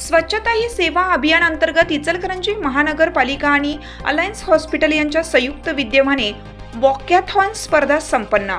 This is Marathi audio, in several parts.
स्वच्छता ही सेवा अभियान अंतर्गत इचलकरंजी महानगरपालिका आणि अलायन्स हॉस्पिटल यांच्या संयुक्त विद्यमाने वॉकॅथॉन स्पर्धा संपन्न.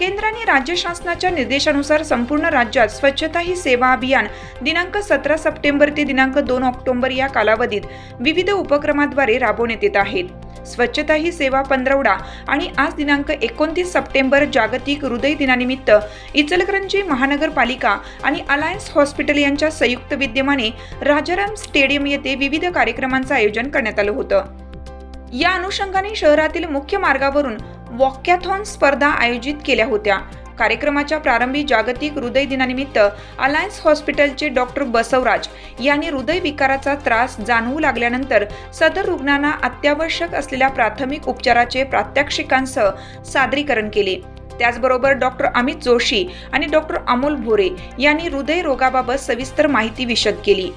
केंद्र आणि राज्य शासनाच्या निर्देशानुसार संपूर्ण राज्यात स्वच्छता ही सेवा अभियान दिनांक सतरा सप्टेंबर ते दिनांक दोन ऑक्टोबर या कालावधीत विविध उपक्रमाद्वारे राबवण्यात येत आहेत स्वच्छता ही सेवा पंधरवडा आणि आज दिनांक एकोणतीस सप्टेंबर जागतिक हृदय दिनानिमित्त इचलकरंजी महानगरपालिका आणि अलायन्स हॉस्पिटल यांच्या संयुक्त विद्यमाने राजाराम स्टेडियम येथे विविध कार्यक्रमांचं आयोजन करण्यात आलं होतं. या अनुषंगाने शहरातील मुख्य मार्गावरून वॉक्याथॉन स्पर्धा आयोजित केल्या होत्या. कार्यक्रमाच्या प्रारंभी जागतिक हृदय दिनानिमित्त अलायन्स हॉस्पिटलचे डॉक्टर बसवराज यांनी हृदय विकाराचा त्रास जाणवू लागल्यानंतर सदर रुग्णांना अत्यावश्यक असलेल्या प्राथमिक उपचाराचे प्रात्यक्षिकांसह सादरीकरण केले. त्याचबरोबर डॉक्टर अमित जोशी आणि डॉक्टर अमोल भोरे यांनी हृदय रोगाबाबत सविस्तर माहिती विशद केली.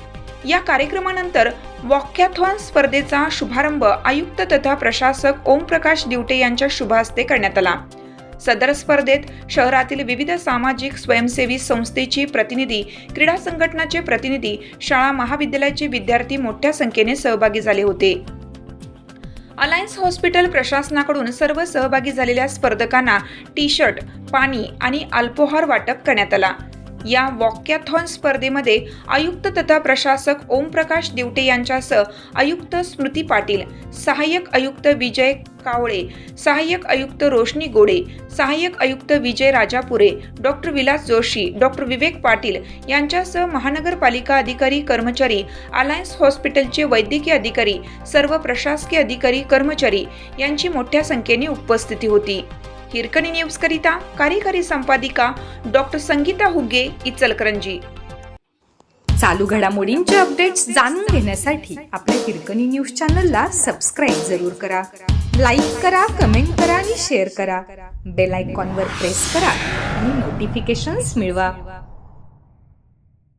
या कार्यक्रमानंतर वॉक्याथॉन स्पर्धेचा शुभारंभ आयुक्त तथा प्रशासक ओमप्रकाश दिवटे यांच्या शुभहस्ते करण्यात आला. सदर स्पर्धेत शहरातील विविध सामाजिक स्वयंसेवी संस्थेची प्रतिनिधी क्रीडा संघटनाचे प्रतिनिधी शाळा महाविद्यालयाचे विद्यार्थी मोठ्या संख्येने सहभागी झाले होते. अलायन्स हॉस्पिटल प्रशासनाकडून सर्व सहभागी झालेल्या स्पर्धकांना टी शर्ट पाणी आणि अल्पोहार वाटप करण्यात आला. या वॉक्याथॉन स्पर्धेमध्ये आयुक्त तथा प्रशासक ओमप्रकाश दिवटे यांच्यासह आयुक्त स्मृती पाटील सहाय्यक आयुक्त विजय कावळे सहाय्यक आयुक्त रोशनी गोडे सहाय्यक आयुक्त विजय राजापुरे डॉक्टर विलास जोशी डॉक्टर विवेक पाटील यांच्यासह महानगरपालिका अधिकारी कर्मचारी अलायन्स हॉस्पिटलचे वैद्यकीय अधिकारी सर्व प्रशासकीय अधिकारी कर्मचारी यांची मोठ्या संख्येने उपस्थिती होती. हिरकणी न्यूजकरिता कार्यकारी संपादिका डॉक्टर संगीता हुगे इचलकरंजी. चालू घडामोडींचे अपडेट्स जाणून घेण्यासाठी आपल्या हिरकणी न्यूज चॅनलला सबस्क्राईब जरूर करा. लाईक करा कमेंट करा आणि शेअर करा. बेल आयकॉनवर प्रेस करा आणि नोटिफिकेशन्स मिळवा.